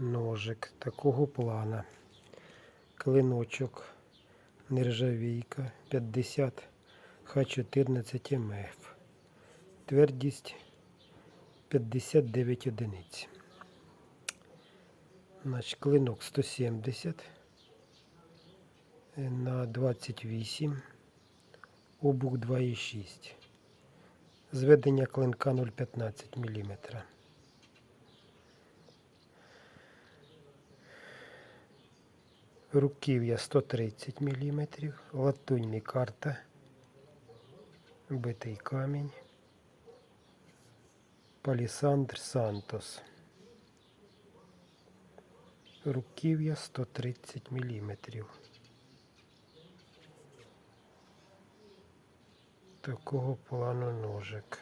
ножик такого плана. Клиночок нержавійка 50 Х14 МФ. Твердість 59 одиниць. Значить, клинок 170 на 28, обух 2,6. Зведення клинка 0,15 мм. Руків'я 130 мм, латунь мікарта, битий камінь, палісандр Сантос. Руків'я 130 мм. Такого плану ножик.